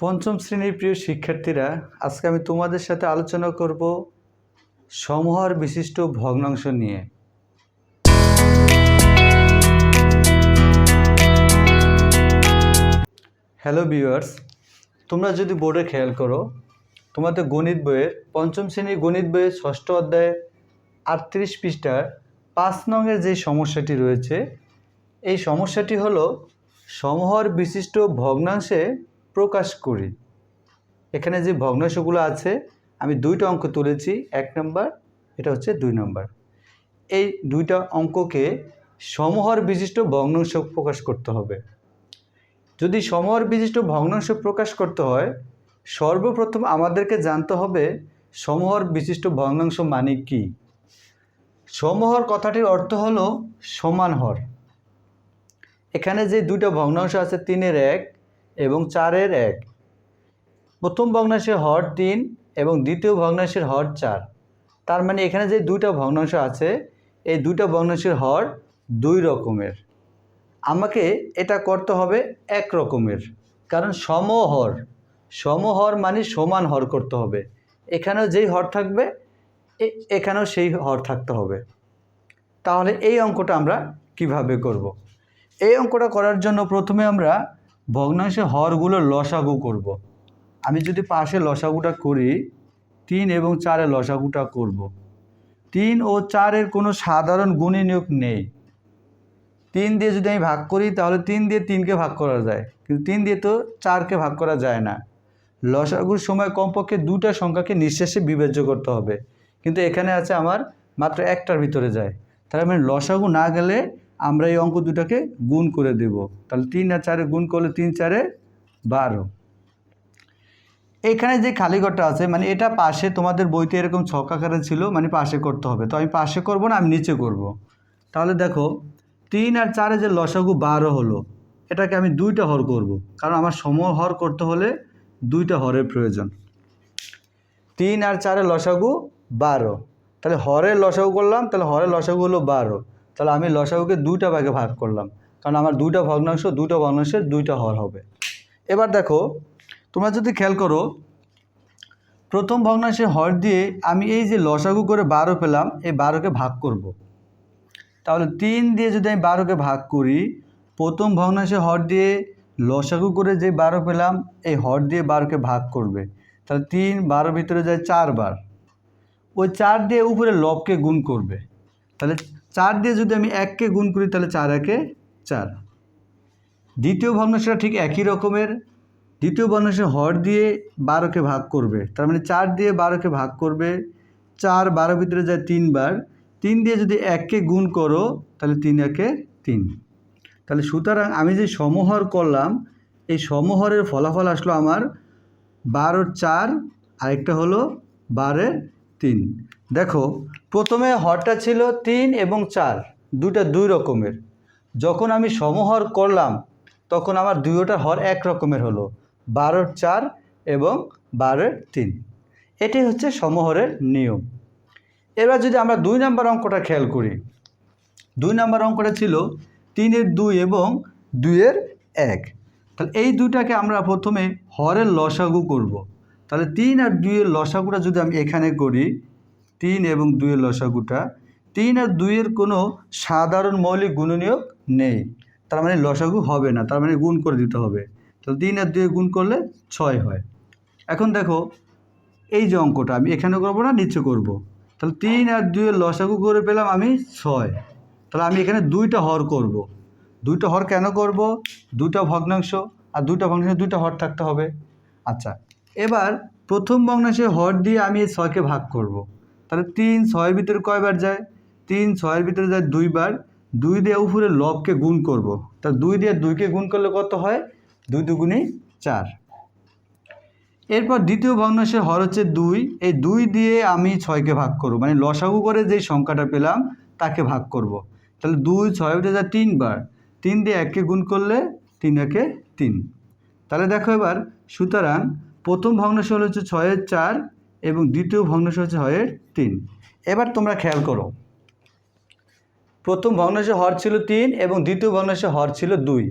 পঞ্চম শ্রেণির প্রিয় শিক্ষার্থীরা, আজকে আমি তোমাদের সাথে আলোচনা করব সমহার বিশিষ্ট ভগ্নাংশ নিয়ে। হ্যালো ভিউয়ার্স তোমরা যদি বোর্ডে খেয়াল করো, তোমাদের গণিত বইয়ের পঞ্চম শ্রেণির গণিত বইয়ের ষষ্ঠ অধ্যায়ে আটত্রিশ পৃষ্ঠার পাঁচ নংয়ের যে সমস্যাটি রয়েছে, এই সমস্যাটি হলো সমহর বিশিষ্ট ভগ্নাংশে প্রকাশ করি। এখানে যে ভগ্নাংশগুলো আছে, আমি দুইটা অঙ্ক তুলেছি, এক নম্বর, এটা হচ্ছে দুই নম্বর। এই দুইটা অঙ্ককে সমহর বিশিষ্ট ভগ্নাংশ প্রকাশ করতে হবে। যদি সমহর বিশিষ্ট ভগ্নাংশ প্রকাশ করতে হয়, সর্বপ্রথম আমাদেরকে জানতে হবে সমহর বিশিষ্ট ভগ্নাংশ মানে কি। সমহর কথাটির অর্থ হলো সমান হর। এখানে যে দুটো ভগ্নাংশ আছে, তিনের এক এবং চারের এক। প্রথম ভগ্নাংশের হর তিন এবং দ্বিতীয় ভগ্নাংশের হর চার। তার মানে এখানে যে দুইটা ভগ্নাংশ আছে, এই দুইটা ভগ্নাংশের হর দুই রকমের। আমাকে এটা করতে হবে এক রকমের, কারণ সমহর সমহর মানে সমান হর করতে হবে। এখানেও যেই হর থাকবে এখানেও সেই হর থাকতে হবে। তাহলে এই অঙ্কটা আমরা কীভাবে করব। এই অঙ্কটা করার জন্য প্রথমে আমরা ভগ্নাংশে হরগুলো লসাগু করব। আমি যদি পাশে লসাগুটা করি, তিন এবং চারে লসাগুটা করব। তিন ও চারের কোনো সাধারণ গুণী নিয়োগ নেই। তিন দিয়ে যদি আমি ভাগ করি, তাহলে তিন দিয়ে তিনকে ভাগ করা যায়। কিন্তু তিন দিয়ে তো চারকে ভাগ করা যায় না। লসাগুর সময় কমপক্ষে দুটা সংখ্যাকে নিঃশেষে বিবেচ্য করতে হবে। কিন্তু এখানে আছে আমার মাত্র একটার ভিতরে যায়। তাহলে আমি লসাগু না গেলে আমরা এই অঙ্ক দুটাকে গুণ করে দেব। তাহলে তিন আর চারে গুণ করলে তিন চারে বারো। এখানে যে খালি ঘরটা আছে মানে এটা পাশে তোমাদের বইতে এরকম ছক আকারে ছিল মানে পাশে করতে হবে। তো আমি পাশে করব না, আমি নিচে করব। তাহলে দেখো, তিন আর চারে যে লসাগু বারো হলো, এটাকে আমি দুইটা হর করব। কারণ আমার সম হর করতে হলে দুইটা হরের প্রয়োজন। তিন আর চারে লসাগু বারো। তাহলে হরের লসাগু করলাম, তাহলে হরের লসাগু হলো বারো। তাহলে আমি লসাগুকে দুইটা ভাগে ভাগ করলাম। কারণ আমার দুইটা ভগ্নাংশ দুটো ভগ্নাংশের দুইটা হর হবে। এবার দেখো, তোমরা যদি খেয়াল করো, প্রথম ভগ্নাংশে হর দিয়ে আমি এই যে লসাগু করে বারো পেলাম, এই বারোকে ভাগ করব। তাহলে তিন দিয়ে যদি আমি বারোকে ভাগ করি, প্রথম ভগ্নাংশে হর দিয়ে লসাগু করে যে বারো পেলাম, এই হর দিয়ে বারোকে ভাগ করবে। তাহলে তিন বারো ভিতরে যায় চারবার ওই চার দিয়ে উপরে লবকে গুণ করবে। তাহলে চার দিয়ে যদি আমি এককে গুণ করি, তাহলে চার একে চার। দ্বিতীয় ভগ্নাংশটা ঠিক একই রকমের। দ্বিতীয় ভগ্নাংশে হর দিয়ে বারোকে ভাগ করবে। তার মানে চার দিয়ে বারোকে ভাগ করবে। চার বারো ভিতরে যায় তিনবার। তিন দিয়ে যদি এককে গুণ করো, তাহলে তিন একে তিন। তাহলে সুতরাং আমি যে সমহর করলাম, এই সমহরের ফলাফল আসলো আমার বারোর চার, আরেকটা হলো বারের তিন। দেখো, প্রথমে হরটা ছিল তিন এবং চার দুটা দুই রকমের। যখন আমি সমহর করলাম, তখন আমার দুইটা হর এক রকমের হলো, বারোর চার এবং বারোর তিন। এটাই হচ্ছে সমহরের নিয়ম। এবার যদি আমরা দুই নাম্বার অঙ্কটা খেয়াল করি, দুই নাম্বার অঙ্কটা ছিল তিনের দুই এবং দুইয়ের এক। তাহলে এই দুইটাকে আমরা প্রথমে হরের লসাগু করব। তাহলে তিন আর দুইয়ের লসাগুটা যদি আমি এখানে করি তিন এবং দুইয়ের লসাগুটা। তিন আর দুইয়ের কোনো সাধারণ মৌলিক গুণনীয়ক নেই। তার মানে লসাগু হবে না, তার মানে গুণ করে দিতে হবে। তাহলে তিন আর দুয়ে গুণ করলে ছয় হয়। এখন দেখো, এই যে অঙ্কটা আমি এখানে করব না, নিচে করব। তাহলে তিন আর দুইয়ের লসাগু করে পেলাম আমি ছয়। তাহলে আমি এখানে দুইটা হর করব। দুইটা হর কেন করব? দুটা ভগ্নাংশ, আর দুটা ভগ্নাংশে দুইটা হর থাকতে হবে। আচ্ছা এবার প্রথম ভগ্নাংশে হর দিয়ে আমি এই ছয়কে ভাগ করব। তাহলে তিন ছয়ের ভিতরে কয়বার যায়? তিন ছয়ের ভিতরে যায় দুইবার। দুই দিয়ে উপরে লবকে গুণ করব। তা দুই দিয়ে দুইকে গুণ করলে কত হয়? দুই দুগুণে চার। এরপর দ্বিতীয় ভগ্নাংশের হর হচ্ছে দুই। এই দুই দিয়ে আমি ছয়কে ভাগ করব। মানে লসাগু করে যেই সংখ্যাটা পেলাম, তাকে ভাগ করব। তাহলে দুই ছয় উঠে যায় তিনবার। তিন দিয়ে এককে গুণ করলে তিন একে তিন। তাহলে দেখো এবার, সুতরাং প্রথম ভগ্নাংশ হলো হচ্ছে ছয়ের চার। এবং দ্বিতীয় ভগ্নাংশ হচ্ছে তিন। এবার তোমরা খেয়াল করো। প্রথম ভগ্নাংশে হর ছিল তিন এবং দ্বিতীয় ভগ্নাংশে হর ছিল দুই।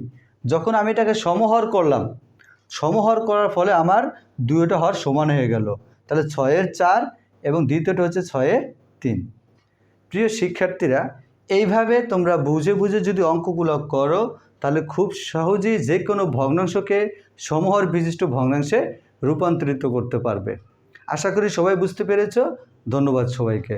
যখন আমি এটাকে সমহর করলাম, সমহর করার ফলে আমার দুইটা হর সমান হয়ে গেল। তাহলে ছয়ের চার এবং দ্বিতীয়টা হচ্ছে ছয়ের তিন। প্রিয় শিক্ষার্থীরা, এইভাবে তোমরা বুঝে বুঝে যদি অঙ্কগুলো করো, তাহলে খুব সহজেই যে কোনো ভগ্নাংশকে সমহর বিশিষ্ট ভগ্নাংশে রূপান্তরিত করতে পারবে। আশা করি সবাই বুঝতে পেরেছ। ধন্যবাদ সবাইকে।